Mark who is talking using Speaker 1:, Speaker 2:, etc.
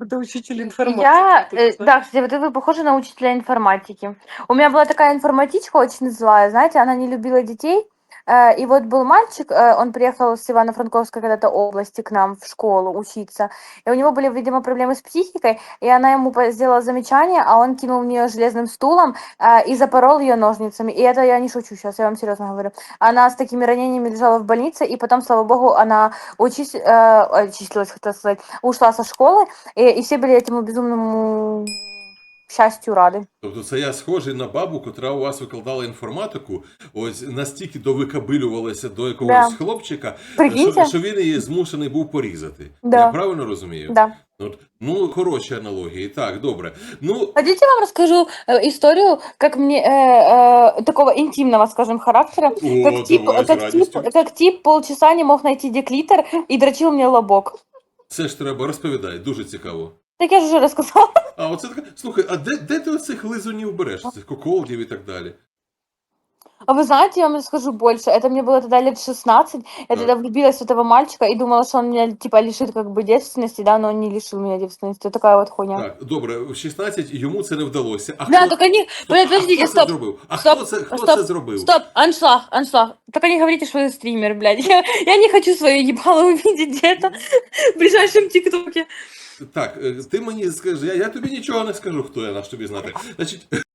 Speaker 1: Это учитель информатики.
Speaker 2: Я, э, да, кстати, вот вы похожи на учителя информатики. У меня была такая информатичка очень злая, знаете, она не любила детей. Э, И вот был мальчик, э, он приехал с Ивано-Франковской когда-то области к нам в школу учиться. И у него были, видимо, проблемы с психикой, и она ему сделала замечание, а он кинул в нее железным стулом э, и запорол ее ножницами. И это я не шучу сейчас, я вам серьезно говорю. Она с такими ранениями лежала в больнице, и потом, слава богу, она учись, э, очистилась, хотела сказать, ушла со школы, и, и все были этому безумному счастью рады.
Speaker 3: Тобто це я схожий на бабу, котра у вас викладала інформатику, ось настільки довикабилювалася до якогось
Speaker 2: Да.
Speaker 3: хлопчика,
Speaker 2: Прикиньте?
Speaker 3: що, що він її змушений був порізати.
Speaker 2: Да.
Speaker 3: Я правильно розумію?
Speaker 2: Да.
Speaker 3: От, ну, хороші аналогії. Так, добре. Ну,
Speaker 2: Хотите, я вам расскажу э, историю, как мне э, э, такого интимного, скажем, характера,
Speaker 3: о,
Speaker 2: как тип,
Speaker 3: давай, з
Speaker 2: как
Speaker 3: радістю.
Speaker 2: тип, как тип полчаса не мог найти деклитор и дрочил мне лобок.
Speaker 3: Це ж треба розповідай, дуже цікаво.
Speaker 2: Так я же уже рассказала.
Speaker 3: А оце така. Слухай, а де, де ти оцих лизунів береш? Цих коколдів і так далі?
Speaker 2: А вы знаете, я вам расскажу больше. Это мне было тогда лет 16. Я
Speaker 3: Да.
Speaker 2: тогда влюбилась в этого мальчика и думала, что он меня типа лишит как бы девственности, да, но он не лишил меня девственности. Вот такая вот хуйня.
Speaker 3: Так, добре, в 16 йому це не вдалося. А
Speaker 2: Да,
Speaker 3: хто,
Speaker 2: только не...
Speaker 3: хто-
Speaker 2: Подождите,
Speaker 3: а
Speaker 2: подождите,
Speaker 3: хто це
Speaker 2: стоп.
Speaker 3: зробив? А
Speaker 2: Стоп,
Speaker 3: хто це, хто
Speaker 2: стоп,
Speaker 3: це зробив?
Speaker 2: Стоп, аншлаг, аншлаг. Только не говорите, что вы стример, блядь. Я, я не хочу свое ебало увидеть где-то в ближайшем тиктоке.
Speaker 3: Так, е, ти мені скажи, я, я тобі нічого не скажу, хто я наш тобі знати. Значить,